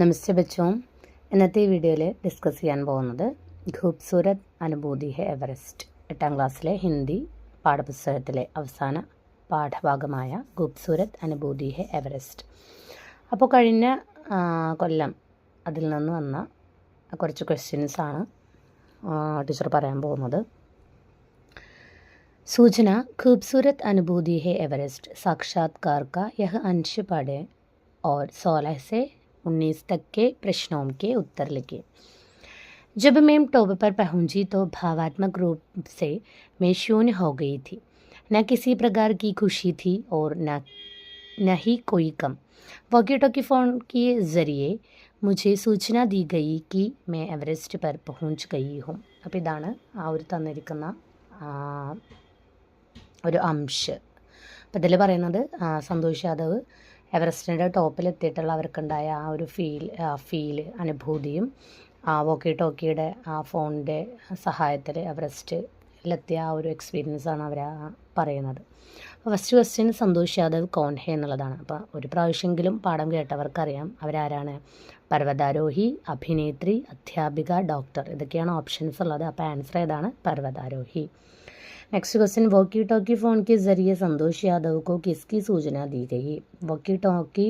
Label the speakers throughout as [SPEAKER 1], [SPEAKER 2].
[SPEAKER 1] നമസ്തേ ബച്ചോം ഇന്നത്തെ വീഡിയോയിൽ ഡിസ്കസ് ചെയ്യാൻ പോകുന്നത് ഖൂബ്സൂരത് അനുഭൂതി ഹെ എവറസ്റ്റ് എട്ടാം ക്ലാസ്സിലെ ഹിന്ദി പാഠപുസ്തകത്തിലെ അവസാന പാഠഭാഗമായ ഖൂബ്സൂരത് അനുഭൂതി ഹെ എവറസ്റ്റ്. അപ്പോൾ കഴിഞ്ഞ കൊല്ലം അതിൽ നിന്ന് വന്ന കുറച്ച് ക്വസ്റ്റ്യൻസാണ് ആണ് ടീച്ചർ പറയാൻ പോകുന്നത്. സൂചന ഖൂബ്സൂരത് അനുഭൂതി ഹെ എവറസ്റ്റ് സാക്ഷാത്കാർക്ക യഹ് അൻഷ് പടേ ഓർ സോലഹ്സെ उन्नीस तक के प्रश्नों के उत्तर लिखे। जब मैं टॉप पर पहुँची तो भावात्मक रूप से मैं शून्य हो गई थी। न किसी प्रकार की खुशी थी और न न कोई कम। वॉकी टॉकी फ़ोन के ज़रिए मुझे सूचना दी गई कि मैं एवरेस्ट पर पहुँच गई हूँ। അപ്പോൾ ഇതാണ് ആ ഒരു തന്നിരിക്കുന്ന ഒരു അംശ് അപ്പോൾ എവറസ്റ്റിന്റെ ടോപ്പിലെത്തിയിട്ടുള്ള അവർക്കുണ്ടായ ആ ഒരു ഫീൽ ഫീൽ അനുഭൂതിയും ആ വോക്കി ടോക്കിയുടെ ആ ഫോണിന്റെ സഹായത്തിൽ എവറസ്റ്റിലെത്തിയ ആ ഒരു എക്സ്പീരിയൻസ് ആണ് അവർ പറയുന്നത്. അപ്പോൾ ഫസ്റ്റ് ക്വസ്റ്റ്യൻ സന്തോഷ് യാദവ് കോൺഹെ എന്നുള്ളതാണ്. അപ്പോൾ ഒരു പ്രാവശ്യമെങ്കിലും പാഠം കേട്ടവർക്കറിയാം അവരാരാണ്. പർവതാരോഹി അഭിനേത്രി അധ്യാപിക ഡോക്ടർ ഇതൊക്കെയാണ് ഓപ്ഷൻസ് ഉള്ളത്. അപ്പോൾ ആൻസർ ഏതാണ്? പർവതാരോഹി. next question walkie talkie phone के ज़रिए संतोष यादव को किसकी സൂചന दी गई വോക്കി ടോക്കി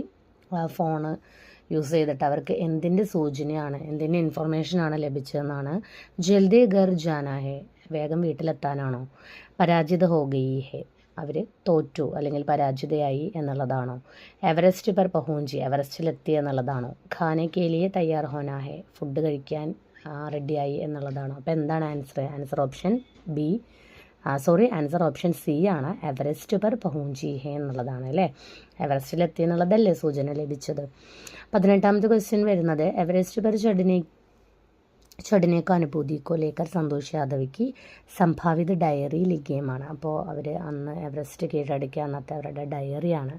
[SPEAKER 1] ഫോണ് യൂസ് ചെയ്തിട്ട് അവർക്ക് എന്തിൻ്റെ സൂചനയാണ് എന്തിൻ്റെ ഇൻഫർമേഷനാണ് ലഭിച്ചതെന്നാണ് ജൽദി ഗർ ജാന ഹെ വേഗം വീട്ടിലെത്താനാണോ പരാജിത ഹോ ഗയി ഹെ അവർ തോറ്റു അല്ലെങ്കിൽ പരാജിതയായി എന്നുള്ളതാണോ എവറസ്റ്റ് പർ പഹൂഞ്ചി എവറസ്റ്റിലെത്തി എന്നുള്ളതാണോ ഖാനെ കേലിയെ തയ്യാർ ഹോന ഹെ ഫുഡ് കഴിക്കാൻ റെഡിയായി എന്നുള്ളതാണോ അപ്പോൾ എന്താണ് answer answer option B sorry answer option C ആണ്. എവറസ്റ്റ് പെർ പഹൂഞ്ചി ഹേ എന്നുള്ളതാണ് അല്ലേ? എവറസ്റ്റിലെത്തി എന്നുള്ളതല്ലേ സൂചന ലഭിച്ചത്. പതിനെട്ടാമത്തെ ക്വസ്റ്റ്യൻ വരുന്നത് എവറസ്റ്റ് പെർ ചടിനെ ചടിനേക്കോ അനുഭൂതി കോ ലേക്കർ സന്തോഷ് യാദവിക്ക് സംഭാവിത ഡയറി ലിഖ്യമാണ് അപ്പോൾ അവർ അന്ന് എവറസ്റ്റ് കീഴടക്കിയ അന്നത്തെ അവരുടെ ഡയറിയാണ്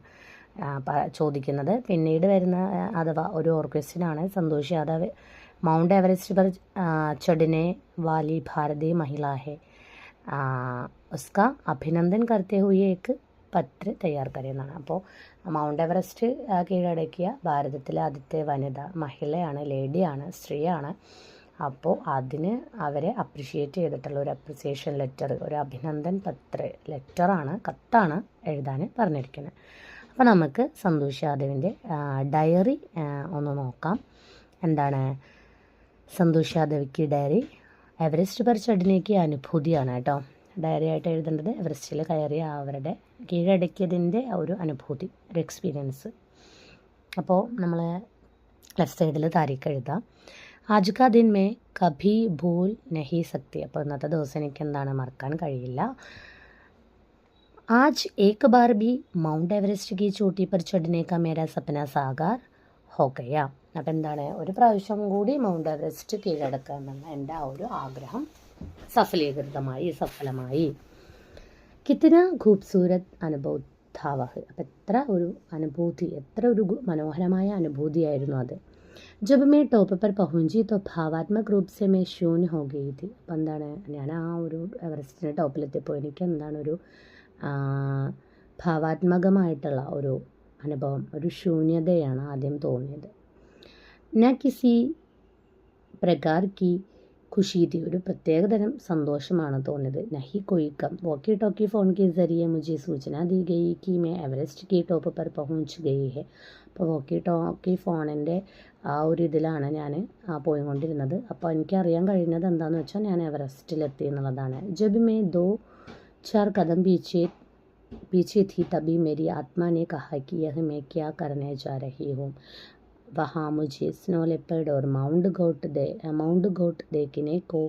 [SPEAKER 1] ചോദിക്കുന്നത്. പിന്നീട് വരുന്ന അഥവാ ഒരു ഓർക്കസ്റ്റിനാണ് സന്തോഷ് യാദവ് മൗണ്ട് എവറസ്റ്റ് പെർ ചടിനെ വാലി ഭാരതി മഹിളാഹേ उसका അഭിനന്ദൻ करते हुए एक പത്ര തയ്യാർ കരയെന്നാണ് അപ്പോൾ മൗണ്ട് എവറസ്റ്റ് ആ, കീഴടക്കിയ ഭാരതത്തിലെ ആദ്യത്തെ വനിത മഹിളയാണ് ലേഡിയാണ് സ്ത്രീയാണ് അപ്പോൾ അതിന് അവരെ അപ്രിഷിയേറ്റ് ചെയ്തിട്ടുള്ള ഒരു അപ്രിസിയേഷൻ ലെറ്റർ ഒരു അഭിനന്ദൻ പത്ര ലെറ്ററാണ് കത്താണ് എഴുതാൻ പറഞ്ഞിരിക്കുന്നത് അപ്പോൾ നമുക്ക് സന്തോഷ് യാദവിൻ്റെ ഡയറി ഒന്ന് നോക്കാം എന്താണ് സന്തോഷ് യാദവിക്ക് ഡയറി എവറസ്റ്റ് പർ ചടിനേക്ക് അനുഭൂതിയാണ് കേട്ടോ ഡയറി ആയിട്ട് എഴുതേണ്ടത് എവറസ്റ്റിൽ കയറിയ അവരുടെ കീഴടക്കിയതിൻ്റെ ആ ഒരു അനുഭൂതി ഒരു എക്സ്പീരിയൻസ് അപ്പോൾ നമ്മൾ ലെഫ്റ്റ് സൈഡിൽ താരീഖ് എഴുതാം ആജ് കാ ദിൻ മേ കഭി ഭൂൽ നഹി സക്തി അപ്പോൾ ഇന്നത്തെ ദിവസം എനിക്ക് എന്താണ് മറക്കാൻ കഴിയില്ല आज एक बार भी മൗണ്ട് എവറസ്റ്റ് की चोटी पर चढ़ने का मेरा सपना साकार ഹോക്കയ അപ്പം എന്താണ് ഒരു പ്രാവശ്യം കൂടി മൗണ്ട് എവറസ്റ്റ് കീഴടക്കാമെന്ന എന്റെ ആ ഒരു ആഗ്രഹം സഫലീകൃതമായി സഫലമായി. കിത്തിന ഖൂബ്സൂരത് അനുഭൂതാവഹ്. അപ്പം എത്ര ഒരു അനുഭൂതി എത്ര ഒരു മനോഹരമായ അനുഭൂതിയായിരുന്നു അത്. ജബ് മേ ടോപ്പ് പർ പഹുഞ്ചി തോ ഭാവാത്മക് റൂപ് സെ മേ ശൂന്യ ഹോഗയി തി അപ്പം എന്താണ് ഞാൻ ആ ഒരു എവറസ്റ്റിന്റെ ടോപ്പിലെത്തിയപ്പോൾ എനിക്ക് എന്താണ് ഒരു ഭാവാത്മകമായിട്ടുള്ള ഒരു അനുഭവം ഒരു ശൂന്യതയാണ് ആദ്യം തോന്നിയത്. ന കിസി പ്രകാർ കി ഖുഷീതി ഒരു പ്രത്യേകതരം സന്തോഷമാണ് തോന്നിയത്. നഹി കൊയ്ക്കം വോക്കി ടോക്കി ഫോൺ കെ ജരിയെ മുജെ സൂചന ദി ഗൈ കി മേ എവറസ്റ്റ് കി ടോപ്പ് പർ പഹുഞ്ച് ഗൈ ഹെ. അപ്പോൾ വോക്കി ടോക്കി ഫോണിന്റെ ആ ഒരു ഇതിലാണ് ഞാൻ പോയിക്കൊണ്ടിരുന്നത്. അപ്പോൾ എനിക്കറിയാൻ കഴിയുന്നത് എന്താണെന്ന് വെച്ചാൽ ഞാൻ എവറസ്റ്റിലെത്തി എന്നുള്ളതാണ്. ജബിമേ ദോ ചാർ കഥം ബീച്ചേ पीछे थी तभी मेरी आत्मा ने कहा कि यह मैं क्या करने जा रही हूँ वहाँ मुझे स्नो लेपर्ड और माउंट गोट दे माउंट गोट देखने को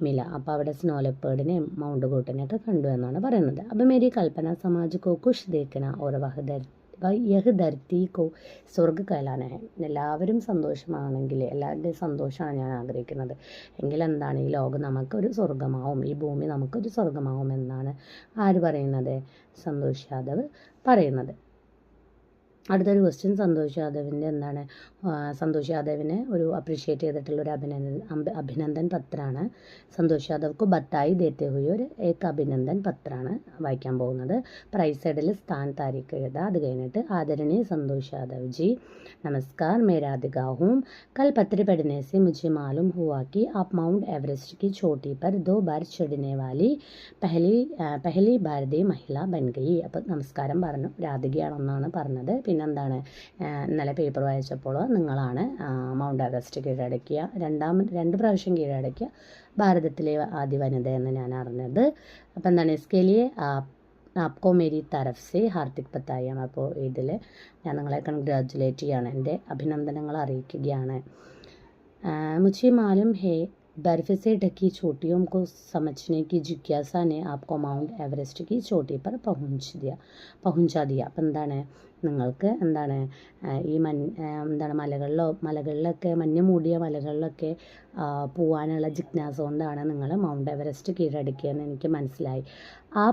[SPEAKER 1] മില അപ്പോൾ അവിടെ സ്നോ ലെപ്പേർഡിനെയും മൗണ്ട് ഗോട്ടിനെയൊക്കെ കണ്ടു എന്നാണ് പറയുന്നത് അപ്പോൾ മേരി കൽപ്പന സമാജ് കോ കുഷ് ദേക്കന ഓർ വഹ് ദർ വ- യഹ് ധർത്തി കോ കലാന. എല്ലാവരും സന്തോഷമാണെങ്കിൽ എല്ലാവരുടെയും സന്തോഷമാണ് ഞാൻ ആഗ്രഹിക്കുന്നത്. എങ്കിൽ എന്താണ്? ഈ ലോകം നമുക്കൊരു സ്വർഗമാവും ഈ ഭൂമി നമുക്കൊരു സ്വർഗമാവും എന്നാണ് ആര് പറയുന്നത്? സന്തോഷ് യാദവ് പറയുന്നത്. അടുത്തൊരു ക്വസ്റ്റ്യൻ സന്തോഷ് യാദവിൻ്റെ എന്താണ് ആ, സന്തോഷ് യാദവിനെ ഒരു അപ്രീഷിയേറ്റ് ചെയ്തിട്ടുള്ള ഒരു അഭിനന്ദൻ അഭി- അഭിനന്ദൻ പത്രമാണ് സന്തോഷ് യാദവ്ക്ക് ബത്തായി ദേത്തെ ഹുയി ഒരു ഏക അഭിനന്ദൻ പത്രമാണ് വായിക്കാൻ പോകുന്നത് റൈറ്റ് സൈഡിൽ സ്ഥാൻ താരീഖ് എഴുതുക അത് കഴിഞ്ഞിട്ട് ആദരണീയ സന്തോഷ് യാദവ് ജി नमस्कार मैं राधिका हूँ कल पत्र पढ़ने से मुझे मालूम हुआ कि आप माउंट एवरेस्ट की चोटी पर दो बार चढ़ने वाली पहली ആ, പഹലി ഭാരതീയ മഹിള ബൻ ഗയി അപ്പം നമസ്കാരം പറഞ്ഞു രാധികയാണെന്നാണ് പറഞ്ഞത് പിന്നെന്താണ് എന്താണ് ഇന്നലെ പേപ്പർ വായിച്ചപ്പോൾ നിങ്ങളാണ് മൗണ്ട് എവറസ്റ്റ് കീഴടക്കിയ രണ്ടാമ രണ്ട് പ്രാവശ്യം കീഴടക്കിയ ഭാരതത്തിലെ ആദ്യ വനിത എന്ന് ഞാൻ അറിഞ്ഞത്. അപ്പോൾ എന്താണ് ഇസ്കേലിയെ ആപ്കോ മേരി തരഫ് സി ഹാർദിക് പത്തായം അപ്പോൾ ഇതിൽ ഞാൻ നിങ്ങളെ കൺഗ്രാജുലേറ്റ് ചെയ്യുകയാണ് എന്റെ അഭിനന്ദനങ്ങൾ അറിയിക്കുകയാണ്. മുച്ചി മാലും ഹേ बर्फ से ढकी चोटियों को समझने की जिज्ञासा ने आपको माउंट एवरेस्ट की चोटी पर पहुंच दिया पहुंचा दिया। അപ്പം എന്താണ് നിങ്ങൾക്ക് എന്താണ് ഈ മൻ എന്താണ് മലകളിലോ മലകളിലൊക്കെ മഞ്ഞ് മൂടിയ മലകളിലൊക്കെ പോവാനുള്ള ജിജ്ഞാസ കൊണ്ടാണ് നിങ്ങൾ മൗണ്ട് എവറസ്റ്റ് കീഴടക്കിയെന്ന് എനിക്ക് മനസ്സിലായി ആ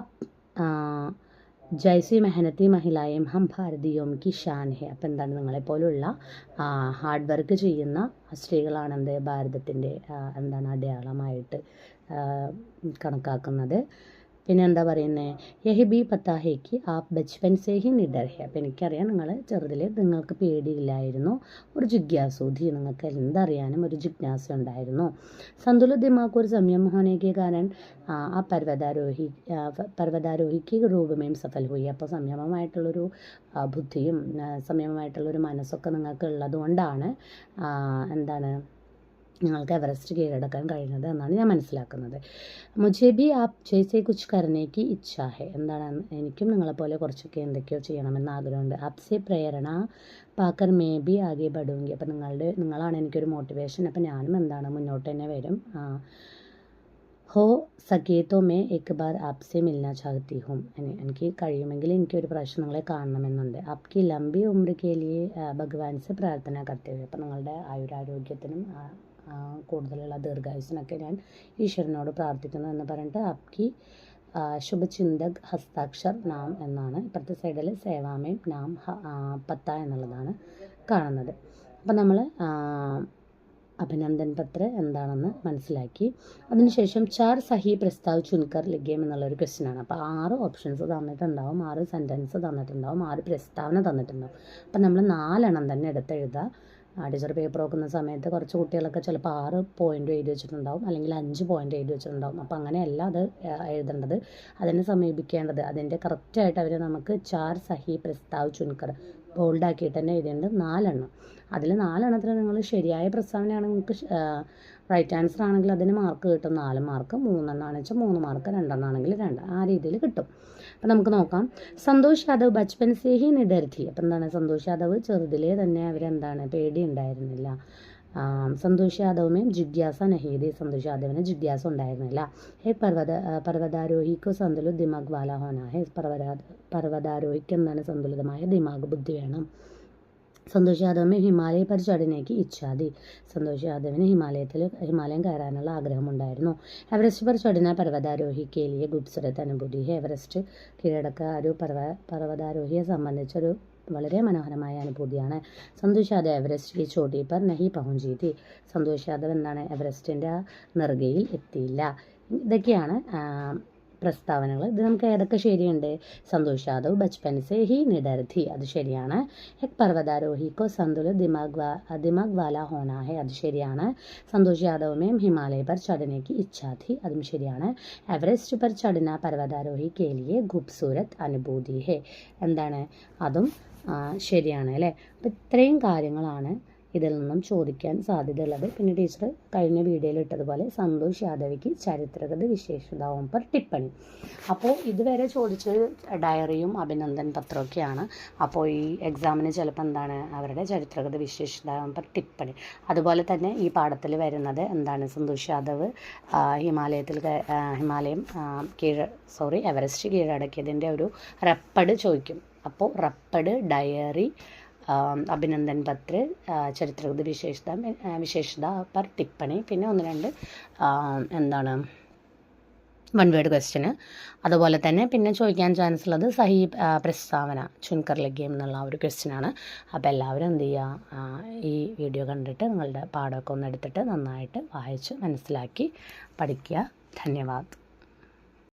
[SPEAKER 1] ജൈസി മെഹനത്തി മഹിളായും ഹം ഭാരതീയോം കി ഷാൻ ഹെ. അപ്പം എന്താണ് നിങ്ങളെപ്പോലുള്ള ഹാർഡ് വർക്ക് ചെയ്യുന്ന സ്ത്രീകളാണ് എന്ത് ഭാരതത്തിന്റെ എന്താണ് അടയാളമായിട്ട് കണക്കാക്കുന്നത്. പിന്നെ എന്താ പറയുന്നത് യഹിബി പത്താഹയ്ക്ക് ആ ബച്ച്പൻ സേഹി നിഡർഹി. അപ്പം എനിക്കറിയാം നിങ്ങൾ ചെറുതിൽ നിങ്ങൾക്ക് പേടിയില്ലായിരുന്നു. ഒരു ജിജ്ഞാസൂധി നിങ്ങൾക്ക് എന്തറിയാനും ഒരു ജിജ്ഞാസ ഉണ്ടായിരുന്നു. സന്തുലിത ദിമാക്ക് ഒരു സംയമ ഹോനയ്ക്ക് കാരണം ആ പർവതാരോഹി പർവതാരോഹിക്ക് രൂപമേം സഫൽ ഹോയി അപ്പോൾ സംയമമായിട്ടുള്ളൊരു ബുദ്ധിയും സംയമമായിട്ടുള്ളൊരു മനസ്സൊക്കെ നിങ്ങൾക്ക് ഉള്ളത് കൊണ്ടാണ് എന്താണ് ഞങ്ങൾക്ക് എവറസ്റ്റ് കീഴടക്കാൻ കഴിയുന്നത് എന്നാണ് ഞാൻ മനസ്സിലാക്കുന്നത്. മുജേ ബി ആപ് ജയ്സെ കുച്ച് കരനേക്ക് ഇച്ഛാഹെ. എന്താണ് എനിക്കും നിങ്ങളെപ്പോലെ കുറച്ചൊക്കെ എന്തൊക്കെയോ ചെയ്യണമെന്ന് ആഗ്രഹമുണ്ട്. അപ്സെ പ്രേരണ പാക്കർ മേ ബി ആകെ പടുവെങ്കിൽ അപ്പം നിങ്ങളുടെ നിങ്ങളാണ് എനിക്കൊരു മോട്ടിവേഷൻ അപ്പം ഞാനും എന്താണ് മുന്നോട്ട് തന്നെ വരും. ഹോ സഖേത്തോ മേ എക്ക് ബാർ ആപ്സെ മിൽന ചാഹത്തി ഹും. എനിക്ക് കഴിയുമെങ്കിൽ എനിക്ക് ഒരു പ്രാവശ്യം നിങ്ങളെ കാണണമെന്നുണ്ട്. ആപ്കി ലംബി ഉമ്രക്കേലിയെ ഭഗവാൻസ് പ്രാർത്ഥന കർത്തവ്യം. അപ്പം നിങ്ങളുടെ ആയുരാരോഗ്യത്തിനും കൂടുതലുള്ള ദീർഘായുസിനൊക്കെ ഞാൻ ഈശ്വരനോട് പ്രാർത്ഥിക്കുന്നു എന്ന് പറഞ്ഞിട്ട് ആപ്കി ആ, ശുഭചിന്തക് ഹസ്താക്ഷർ നാം എന്നാണ്. ഇപ്പുറത്തെ സൈഡിൽ സേവാമയും നാം പത്ത എന്നുള്ളതാണ് കാണുന്നത്. അപ്പം നമ്മൾ അഭിനന്ദൻ പത്ര എന്താണെന്ന് മനസ്സിലാക്കി. അതിനുശേഷം ചാർ സഹി പ്രസ്താവ് ചുൻകർ ലിഖ്യം എന്നുള്ളൊരു ക്വസ്റ്റ്യൻ ആണ്. അപ്പോൾ ആറ് ഓപ്ഷൻസ് തന്നിട്ടുണ്ടാവും ആറ് സെന്റൻസ് തന്നിട്ടുണ്ടാവും ആറ് പ്രസ്താവന തന്നിട്ടുണ്ടാവും. അപ്പം നമ്മൾ നാലെണ്ണം തന്നെ എടുത്തെഴുതുക ടീച്ചർ പേപ്പർ നോക്കുന്ന സമയത്ത് കുറച്ച് കുട്ടികളൊക്കെ ചിലപ്പോൾ ആറ് പോയിന്റ് എഴുതി വെച്ചിട്ടുണ്ടാവും അല്ലെങ്കിൽ അഞ്ച് പോയിന്റ് എഴുതി വെച്ചിട്ടുണ്ടാവും. അപ്പോൾ അങ്ങനെയല്ല അത് എഴുതേണ്ടത്. അതിനെ സമീപിക്കേണ്ടത്. അതിന്റെ കറക്റ്റായിട്ട് അവർ നമുക്ക് ചാർ സഹി പ്രസ്താവ് ചുൻകർ. ബോൾഡാക്കിയിട്ട് തന്നെ എഴുതേണ്ടത് നാലെണ്ണം. അതിൽ നാലെണ്ണത്തിൽ നിങ്ങൾ ശരിയായ പ്രസ്താവനയാണെങ്കിൽ നിങ്ങൾക്ക് റൈറ്റ് ആൻസർ ആണെങ്കിൽ അതിന് മാർക്ക് കിട്ടും. നാല് മാർക്ക് മൂന്നെണ്ണമാണെന്ന് വെച്ചാൽ മൂന്ന് മാർക്ക് രണ്ടെണ്ണമാണെങ്കിൽ രണ്ട്. ആ രീതിയിൽ കിട്ടും. അപ്പം നമുക്ക് നോക്കാം. സന്തോഷ് യാദവ് ബച്പൻ സേഹി നിഡർത്തി അപ്പം എന്താണ്? സന്തോഷ് യാദവ് ചെറുതിലേ തന്നെ അവരെന്താണ്? പേടി ഉണ്ടായിരുന്നില്ല സന്തോഷ് യാദവുമേം ജിജ്ഞാസ നഹീദി സന്തോഷ് യാദവിന് ജിജ്ഞാസ ഉണ്ടായിരുന്നില്ല. ഹേ പർവത പർവതാരോഹിക്കു സന്തുലിത ദിമാഗ് വാല ഹോന ഹേ പർവത പർവതാരോഹിക്ക് എന്താണ് സന്തുലിതമായ ദിമാഗ് ബുദ്ധി വേണം. സന്തോഷ് യാദവിന് ഹിമാലയ പരി ചടിനേക്ക് ഇച്ഛാതി സന്തോഷ് യാദവിന് ഹിമാലയത്തിൽ ഹിമാലയം കയറാനുള്ള ആഗ്രഹമുണ്ടായിരുന്നു. എവറസ്റ്റ് പരി ചടിന പർവതാരോഹി കേലിയ ഗുപ്സുരത്ത് അനുഭൂതി എവറസ്റ്റ് കീഴടക്ക ഒരു പർവ പർവതാരോഹിയെ സംബന്ധിച്ചൊരു വളരെ മനോഹരമായ അനുഭൂതിയാണ്. സന്തോഷ് യാദവ് എവറസ്റ്റ് ചോട്ടി പർ നഹി പഹുഞ്ചീതി സന്തോഷ് യാദവ് എന്താണ് എവറസ്റ്റിന്റെ ആ നെറുകയിൽ എത്തിയില്ല. ഇതൊക്കെയാണ് പ്രസ്താവനകൾ. ഇത് നമുക്ക് ഏതൊക്കെ ശരിയുണ്ട്? സന്തോഷ് യാദവ് ബച്പൻ സെ ഹി നിഡർധി അത് ശരിയാണ്. ഹെക് പർവതാരോഹി കോ സന്തുല ദിമാഗ് വാ ദിമാഗ് വാല ഹോണാ ഹെ. അത് ശരിയാണ്. സന്തോഷ് യാദവ് മേം ഹിമാലയ പർ ചടനേക്ക് ഇച്ഛാധി അതും ശരിയാണ്. എവറസ്റ്റ് പർ ചടന പർവതാരോഹി കേലിയെ ഖൂബ്സൂരത് അനുഭൂതി ഹെ. എന്താണ്? അതും ശരിയാണ് അല്ലേ? അപ്പം ഇത്രയും കാര്യങ്ങളാണ് ഇതിൽ നിന്നും ചോദിക്കാൻ സാധ്യതയുള്ളത്. പിന്നെ ടീച്ചർ കഴിഞ്ഞ വീഡിയോയിൽ ഇട്ടതുപോലെ സന്തോഷ് യാദവിക്ക് ചരിത്രഗത വിശേഷതാവും പർ ടിപ്പണി. അപ്പോൾ ഇതുവരെ ചോദിച്ചത് ഡയറിയും അഭിനന്ദൻ പത്രമൊക്കെയാണ്. അപ്പോൾ ഈ എക്സാമിന് ചിലപ്പോൾ എന്താണ് അവരുടെ ചരിത്രഗത വിശേഷതാവും പർ ടിപ്പണി. അതുപോലെ തന്നെ ഈ പാഠത്തിൽ വരുന്നത് എന്താണ് സന്തോഷ് യാദവ് ഹിമാലയത്തിൽ ഹിമാലയം കീഴ സോറി എവറസ്റ്റ് കീഴടക്കിയതിന്റെ ഒരു റെപ്പഡ് ചോദിക്കും. അപ്പോൾ റപ്പഡ് ഡയറി അഭിനന്ദൻ പത്ര ആ, ചരിത്രഗത വിശേഷത വിശേഷത പർ ടിപ്പണി പിന്നെ ഒന്ന് രണ്ട് എന്താണ് വൺ വേർഡ് ക്വസ്റ്റ്യന് അതുപോലെ തന്നെ പിന്നെ ചോദിക്കാൻ ചാൻസ് ഉള്ളത് സഹി പ്രസ്താവന ചുൻകർ ലഗ്യം എന്നുള്ള ഒരു ക്വസ്റ്റ്യനാണ് അപ്പോൾ എല്ലാവരും എന്ത് ചെയ്യുക ഈ വീഡിയോ കണ്ടിട്ട് നിങ്ങളുടെ പാഠമൊക്കെ ഒന്ന് എടുത്തിട്ട് നന്നായിട്ട് വായിച്ച് മനസ്സിലാക്കി പഠിക്കുക. ധന്യവാദ്.